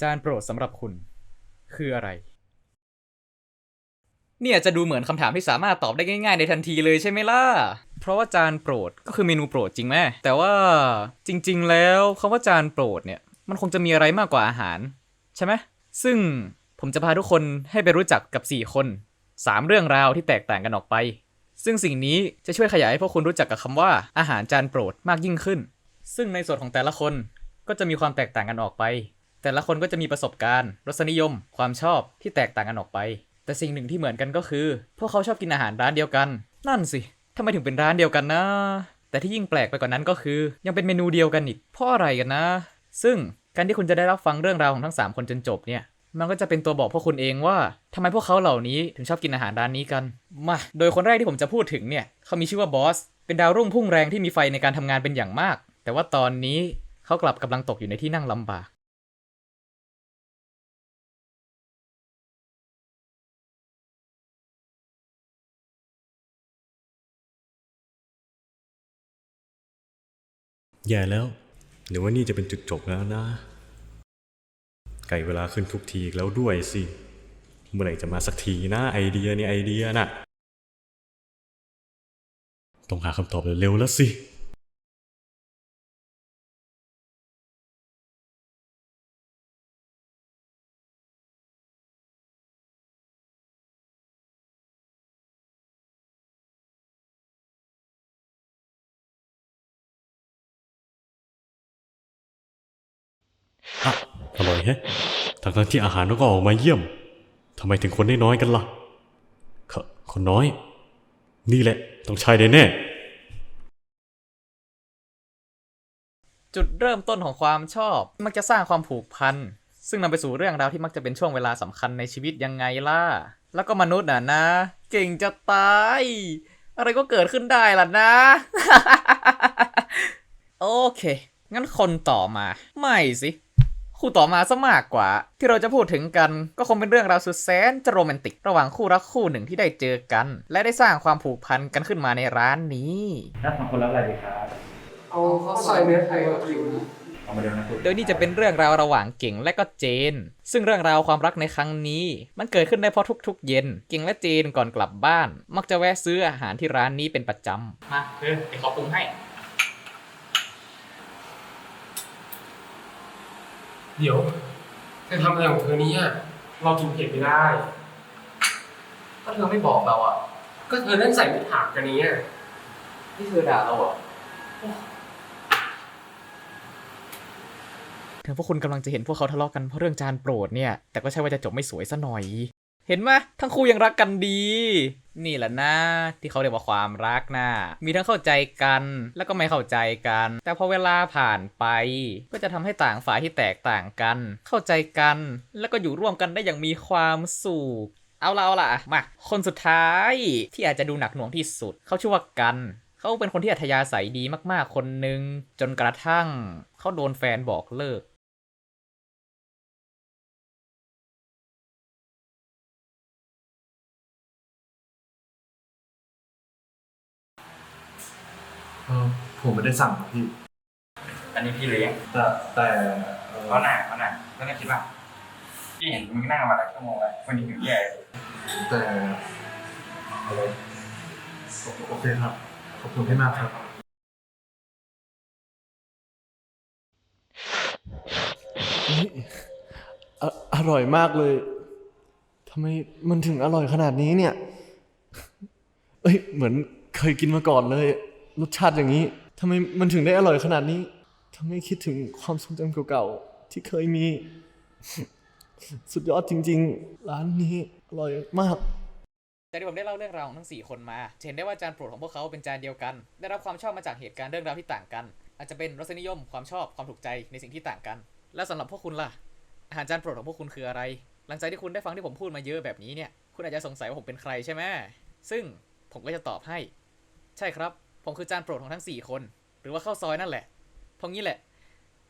จานโปรดสำหรับคุณคืออะไร เนี่ยจะดูเหมือนคำถามที่สามารถตอบได้ง่าย ๆ ในทันทีเลยใช่ไหมล่ะ เพราะว่าจานโปรดก็คือเมนูโปรดจริงไหมแต่ว่าจริง ๆ แล้วคำว่าจานโปรดเนี่ยมันคงจะมีอะไรมากกว่าอาหาร ใช่ไหมซึ่งผมจะพาทุกคนให้ไปรู้จักกับ 4 คน 3 เรื่องราวที่แตกต่างกันออกไป ซึ่งสิ่งนี้จะช่วยขยายให้พวกคุณรู้จักกับคำว่าอาหารจานโปรดมากยิ่งขึ้น ซึ่งในส่วนของแต่ละคนก็จะมีความแตกต่างกันออกไป แต่ละคนก็จะมีประสบการณ์ รสนิยม ความชอบที่แตกต่างกันออกไป แต่สิ่งหนึ่งที่เหมือนกันก็คือ พวกเขาชอบกินอาหารร้านเดียวกัน นั่นสิทำไมถึงเป็นร้านเดียวกันนะ แต่ที่ยิ่งแปลกไปกว่านั้นก็คือ ยังเป็นเมนูเดียวกันอีกเพราะอะไรกันนะ ซึ่งการที่คุณจะได้รับฟังเรื่องราวของทั้ง 3 คนจนจบเนี่ย มันก็จะเป็นตัวบอกพวกคุณเองว่าทำไมพวกเขาเหล่านี้ถึงชอบกินอาหารร้านนี้กัน มา โดยคนแรกที่ผมจะพูดถึงเนี่ย เขามีชื่อว่าบอส เป็นดาวรุ่งพุ่งแรงที่มีไฟในการทำงานเป็นอย่างมาก แต่ว่าตอนนี้เขากลับกำลังตกอยู่ในที่นั่งลำบาก แย่แล้ว หรือว่านี่จะเป็นจุดจบแล้วนะ ไก่เวลาขึ้นทุกทีแล้วด้วยสิ เมื่อไหร่จะมาสักทีนะไอเดียเนี่ยไอเดียน่ะ ต้องหาคำตอบเร็วๆแล้วสิ อะอร่อยแฮะทั้งทั้งๆที่อาหารก็ออกมาเยี่ยมทำไมถึงคนได้น้อยกันล่ะคคนน้อย นี่แหละ ต้องใช่แน่จุดเริ่มต้นของความชอบ มักจะสร้างความผูกพัน ซึ่งนำไปสู่เรื่องราวที่มักจะเป็นช่วงเวลาสำคัญในชีวิตยังไงล่ะ แล้วก็มนุษย์น่ะนะ เก่งจะตาย อะไรก็เกิดขึ้นได้ล่ะนะ โอเค งั้นคนต่อมา ไม่สิ คู่ต่อมาซะมากกว่า ที่เราจะพูดถึงกันก็คงเป็นเรื่องราวสุดแสนจะโรแมนติก ระหว่างคู่รักคู่หนึ่งที่ได้เจอกัน และได้สร้างความผูกพันกันขึ้นมาในร้านนี้รับของคนรับอะไรดีครับเอาข้าวซอยเนื้อไทยวากิวนะเอามาเดี๋ยวนะคุณโดยนี่จะเป็นเรื่องราวระหว่างเก่งและก็เจน ซึ่งเรื่องราวความรักในครั้งนี้ มันเกิดขึ้นได้เพราะทุกๆ เย็น เก่งและเจนก่อนกลับบ้าน มักจะแวะซื้ออาหารที่ร้านนี้เป็นประจำมาเออเดี๋ยวขอปรุงให้ เดี๋ยวเธอทำอะไรของเธอเนี่ยเรากินเผ็ดไม่ได้ก็เธอไม่บอกเราอะ ก็เธอนั่นใส่ไม่ถามกันเนี้ที่เธอด่าเราอะถึงพวกคุณกำลังจะเห็นพวกเขาทะเลาะกันเพราะเรื่องจานโปรดเนี่ย แต่ก็ใช่ว่าจะจบไม่สวยซะหน่อย เห็นไหมทั้งคู่ยังรักกันดี นี่แหละนะ ที่เขาเรียกว่าความรักนะมีทั้งเข้าใจกันแล้วก็ไม่เข้าใจกัน แต่พอเวลาผ่านไป ก็จะทำให้ต่างฝ่ายที่แตกต่างกัน เข้าใจกัน แล้วก็อยู่ร่วมกันได้อย่างมีความสุขเอาละเอาละมาคนสุดท้ายที่อาจจะดูหนักหน่วงที่สุด เขาชื่อว่ากัน เขาเป็นคนที่อัธยาศัยดีมากๆคนหนึ่งจนกระทั่ง เขาโดนแฟนบอกเลิก ออผมไม่ได้สั่งครับพี่ อันนี้พี่เลี้ยงแต่แต่เอ่อเขาหนาเขาหนาแล้วก็คิดว่าพี่เห็นมึงนั่งมาหลายชั่วโมงแล้ววันนี้ถึงแย่แต่อะไรโอโอเคครับ ขอบคุณที่มากครับออร่อยมากเลย ทำไมมันถึงอร่อยขนาดนี้เนี่ย เอ้ย เหมือนเคยกินมาก่อนเลย รสชาติอย่างนี้ทำไมมันถึงได้อร่อยขนาดนี้ทำให้คิดถึงความทรงจำเก่าๆที่เคยมี สุดยอดจริง ๆ ร้านนี้อร่อยมาก จากที่ผมได้เล่าเรื่องราวของทั้ง 4 คนมาจะเห็นได้ว่าจานโปรดของพวกเขาเป็นจานเดียวกัน ได้รับความชอบมาจากเหตุการณ์เรื่องราวที่ต่างกัน อาจจะเป็นรสนิยมความชอบความถูกใจในสิ่งที่ต่างกัน แล้วสำหรับพวกคุณล่ะ อาหารจานโปรดของพวกคุณคืออะไร หลังจากที่คุณได้ฟังที่ผมพูดมาเยอะแบบนี้เนี่ย คุณอาจจะสงสัยว่าผมเป็นใครใช่ไหมซึ่งผมก็จะตอบให้ ใช่ครับ ผมคือจานโปรดของทั้ง 4 คน หรือว่าข้าวซอยนั่นแหละเพราะงี้แหละ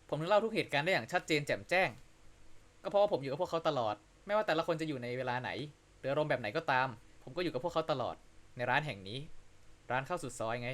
ผมถึงเล่าทุกเหตุการณ์ได้อย่างชัดเจนแจ่มแจ้ง ก็เพราะว่าผมอยู่กับพวกเขาตลอด ไม่ว่าแต่ละคนจะอยู่ในเวลาไหน หรืออารมณ์แบบไหนก็ตาม ผมก็อยู่กับพวกเขาตลอด ในร้านแห่งนี้ ร้านข้าวสุดซอยไง